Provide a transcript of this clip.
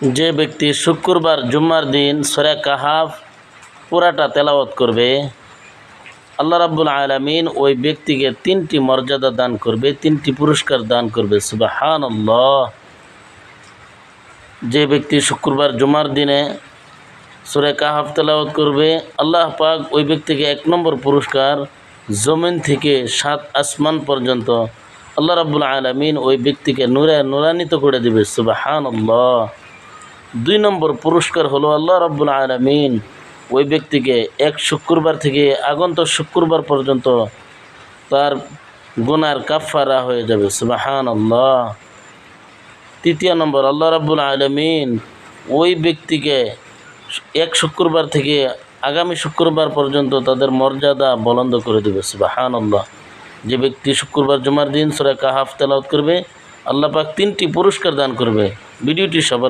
যে ব্যক্তি শুক্রবার জুম্মার দিন সরে কাহাফ পুরাটা তেলাওয়াত করবে, আল্লাহ রাব্বুল আলমিন ওই ব্যক্তিকে তিনটি মর্যাদা দান করবে, তিনটি পুরস্কার দান করবে। সুবাহান যে ব্যক্তি শুক্রবার জুমার দিনে সুরে কাহাফ তেলাওয়াত করবে, আল্লাহ পাক ওই ব্যক্তিকে এক নম্বর পুরস্কার জমিন থেকে সাত আসমান পর্যন্ত আল্লাহ রাব্বুল আলমিন ওই ব্যক্তিকে নুরে নুরান্বিত করে দেবে। সুবাহান আল্লাহ দুই নম্বর পুরস্কার হলো আল্লাহ রাব্বুল আলমিন। ওই ব্যক্তিকে এক শুক্রবার থেকে আগন্ত শুক্রবার পর্যন্ত তার গুনার কাফারা হয়ে যাবে। সুবাহান আল্লাহ তৃতীয় নম্বর, আল্লাহ রাব্বুল আলমিন ওই ব্যক্তিকে এক শুক্রবার থেকে আগামী শুক্রবার পর্যন্ত তাদের মর্যাদা বলন্দ করে দেবে। সুবাহান আল্লাহ যে ব্যক্তি শুক্রবার জুমার দিন সুরা কাহাফ তেলাওয়াত করবে, আল্লাহ পাক তিনটি পুরস্কার দান করবে। ভিডিওটি সবার